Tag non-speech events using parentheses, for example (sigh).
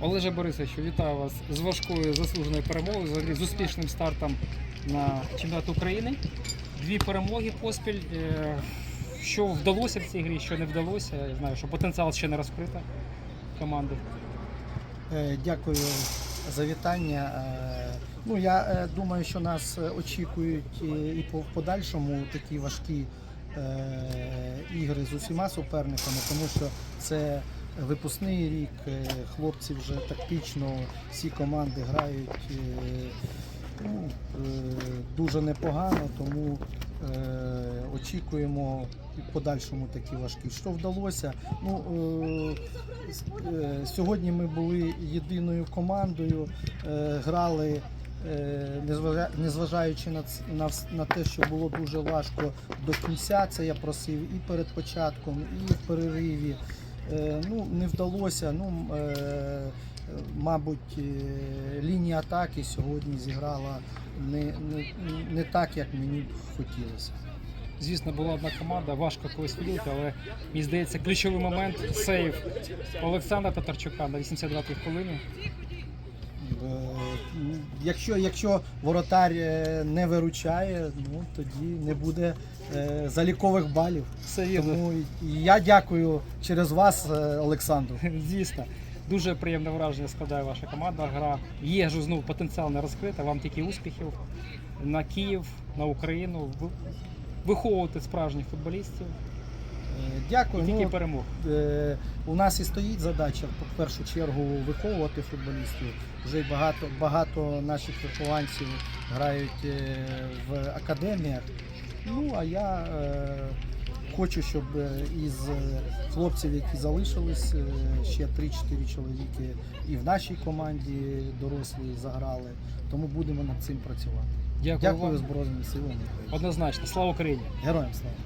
Олеже Борисовичу, вітаю вас з важкою заслуженою перемогою, взагалі з успішним стартом на чемпіонат України. Дві перемоги поспіль. Е, Що вдалося в цій грі, що не вдалося. Я знаю, що потенціал ще не розкрита команди. Е, Дякую за вітання. Е, Ну, я думаю, що нас очікують і по подальшому такі важкі ігри з усіма суперниками, тому що це випускний рік. е, Хлопці вже тактично всі команди грають е, ну, е, дуже непогано, тому очікуємо подальшому такі важкі. Що вдалося? Ну, сьогодні ми були єдиною командою, грали. незважа- Незважаючи на, на, на те, що було дуже важко до кінця, це я просив і перед початком, і в перериві. Е, Ну, не вдалося. Ну, е, мабуть, е, лінія атаки сьогодні зіграла не, не, не так, як мені б хотілося. Звісно, була одна команда, важко когось виділити, але мені здається, ключовий момент сейв Олександра Татарчука на 82-й хвилині. Якщо, якщо воротар е, не виручає, ну тоді не буде е, залікових балів. Все. Тому я дякую через вас, е, Олександру. (laughs) Звісно, дуже приємне враження складає ваша команда. Гра є ж знову потенціал не розкрита. Вам тільки успіхів на Київ, на Україну. Виховувати справжніх футболістів Дякую. тільки Ну, перемог. е, у нас і стоїть задача в першу чергу виховувати футболістів. Вже багато, багато наших вихованців грають е, в академіях. Ну а я е, хочу, щоб е, із е, хлопців, які залишились, е, ще 3-4 чоловіки і в нашій команді дорослі заграли. Тому будемо над цим працювати. Дякую, Дякую вам. Збройним силам. Однозначно. Слава Україні! Героям слава!